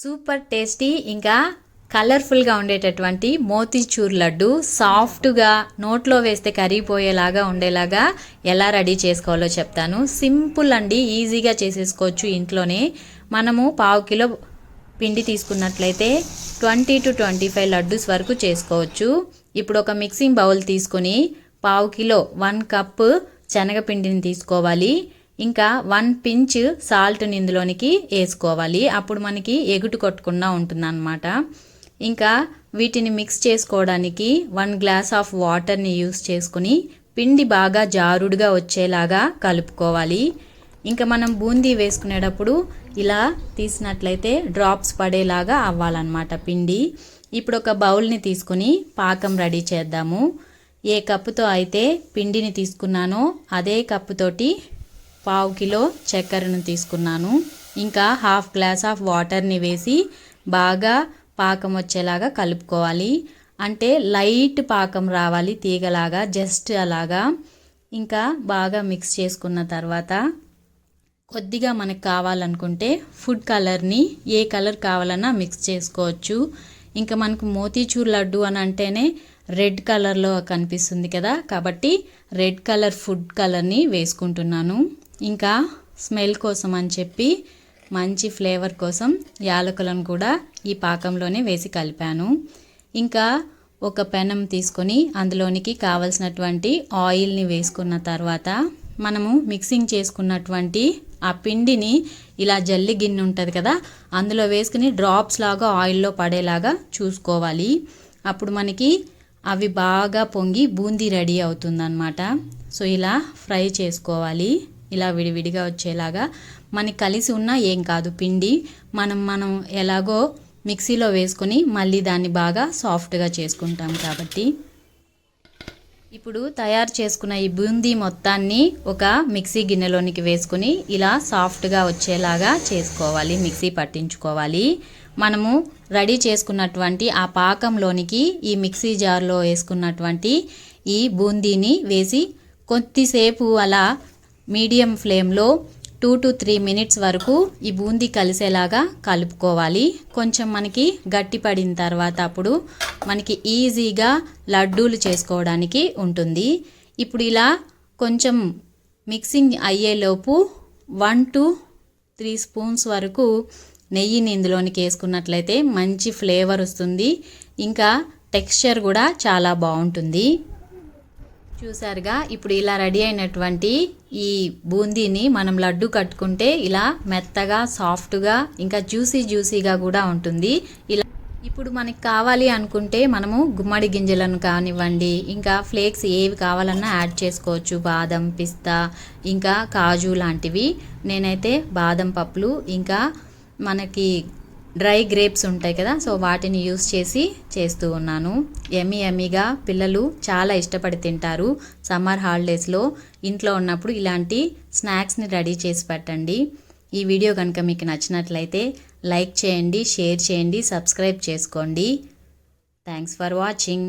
Super tasty ఇంకా కలర్ఫుల్గా ఉండేటటువంటి మోతీచూర్ లడ్డు సాఫ్ట్గా నోట్లో వేస్తే కరిగిపోయేలాగా ఉండేలాగా ఎలా రెడీ చేసుకోవాలో చెప్తాను. సింపుల్ అండి ఈజీగా చేసేసుకోవచ్చు ఇంట్లోనే. మనము పావు కిలో పిండి తీసుకున్నట్లయితే twenty two twenty five laddoos వరకు చేసుకోవచ్చు. ఇప్పుడు ఒక మిక్సింగ్ బౌల్ తీసుకొని పావు కిలో వన్ కప్ శనగపిండిని తీసుకోవాలి. ఇంకా వన్ పించ్ సాల్ట్ని ఇందులోనికి వేసుకోవాలి. అప్పుడు మనకి ఎగుటు కొట్టకుండా ఉంటుందన్నమాట. ఇంకా వీటిని మిక్స్ చేసుకోవడానికి వన్ గ్లాస్ ఆఫ్ వాటర్ని యూస్ చేసుకుని పిండి బాగా జారుడుగా వచ్చేలాగా కలుపుకోవాలి. ఇంకా మనం బూందీ వేసుకునేటప్పుడు ఇలా తీసినట్లయితే డ్రాప్స్ పడేలాగా అవ్వాలన్నమాట పిండి. ఇప్పుడు ఒక బౌల్ని తీసుకుని పాకం రెడీ చేద్దాము. ఏ కప్పుతో అయితే పిండిని తీసుకున్నానో అదే కప్పుతోటి పావు కిలో చక్కెరను తీసుకున్నాను. ఇంకా హాఫ్ గ్లాస్ ఆఫ్ వాటర్ని వేసి బాగా పాకం వచ్చేలాగా కలుపుకోవాలి. అంటే లైట్ పాకం రావాలి తీగలాగా జస్ట్ అలాగా. ఇంకా బాగా మిక్స్ చేసుకున్న తర్వాత కొద్దిగా మనకు కావాలనుకుంటే ఫుడ్ కలర్ని ఏ కలర్ కావాలన్నా మిక్స్ చేసుకోవచ్చు. ఇంకా మనకు మోతీచూర్ లడ్డు అని అంటేనే రెడ్ కలర్లో కనిపిస్తుంది కదా కాబట్టి రెడ్ కలర్ ఫుడ్ కలర్ని వేసుకుంటున్నాను. ఇంకా స్మెల్ కోసం అని చెప్పి మంచి ఫ్లేవర్ కోసం యాలకులను కూడా ఈ పాకంలోనే వేసి కలిపాను. ఇంకా ఒక పెనం తీసుకొని అందులోనికి కావలసినటువంటి ఆయిల్ని వేసుకున్న తర్వాత మనము మిక్సింగ్ చేసుకున్నటువంటి ఆ పిండిని ఇలా జల్లి గిన్నె ఉంటుంది కదా అందులో వేసుకుని డ్రాప్స్ లాగా ఆయిల్లో పడేలాగా చూసుకోవాలి. అప్పుడు మనకి అవి బాగా పొంగి బూందీ రెడీ అవుతుందన్నమాట. సో ఇలా ఫ్రై చేసుకోవాలి. ఇలా విడివిడిగా వచ్చేలాగా మనకి కలిసి ఉన్నా ఏం కాదు. పిండి మనం మనం ఎలాగో మిక్సీలో వేసుకొని మళ్ళీ దాన్ని బాగా సాఫ్ట్గా చేసుకుంటాం కాబట్టి. ఇప్పుడు తయారు చేసుకున్న ఈ బూందీ మొత్తాన్ని ఒక మిక్సీ గిన్నెలోనికి వేసుకుని ఇలా సాఫ్ట్గా వచ్చేలాగా చేసుకోవాలి. మిక్సీ పట్టించుకోవాలి. మనము రెడీ చేసుకున్నటువంటి ఆ పాకంలోనికి ఈ మిక్సీ జార్లో వేసుకున్నటువంటి ఈ బూందీని వేసి కొద్దిసేపు అలా మీడియం ఫ్లేమ్లో టూ టు త్రీ మినిట్స్ వరకు ఈ బూందీ కలిసేలాగా కలుపుకోవాలి. కొంచెం మనకి గట్టి పడిన తర్వాత అప్పుడు మనకి ఈజీగా లడ్డూలు చేసుకోవడానికి ఉంటుంది. ఇప్పుడు ఇలా కొంచెం మిక్సింగ్ అయ్యేలోపు వన్ టు త్రీ స్పూన్స్ వరకు నెయ్యిని ఇందులోనికి వేసుకున్నట్లయితే మంచి ఫ్లేవర్ వస్తుంది. ఇంకా టెక్స్చర్ కూడా చాలా బాగుంటుంది. చూసారుగా ఇప్పుడు ఇలా రెడీ అయినటువంటి ఈ బూందీని మనం లడ్డు కట్టుకుంటే ఇలా మెత్తగా సాఫ్ట్గా ఇంకా జ్యూసీ జ్యూసీగా కూడా ఉంటుంది. ఇలా ఇప్పుడు మనకి కావాలి అనుకుంటే మనము గుమ్మడి గింజలను కానివ్వండి ఇంకా ఫ్లేక్స్ ఏవి కావాలన్నా యాడ్ చేసుకోవచ్చు. బాదం పిస్తా ఇంకా కాజు లాంటివి. నేనైతే బాదం పప్పులు ఇంకా మనకి డ్రై గ్రేప్స్ ఉంటాయి కదా సో వాటిని యూస్ చేసి చేస్తూ ఉన్నాను. ఎమ్మి ఎమ్మిగా పిల్లలు చాలా ఇష్టపడి తింటారు. సమ్మర్ హాలిడేస్లో ఇంట్లో ఉన్నప్పుడు ఇలాంటి స్నాక్స్ని రెడీ చేసి పెట్టండి. ఈ వీడియో కనుక మీకు నచ్చినట్లయితే లైక్ చేయండి షేర్ చేయండి సబ్స్క్రైబ్ చేసుకోండి. Thanks for watching.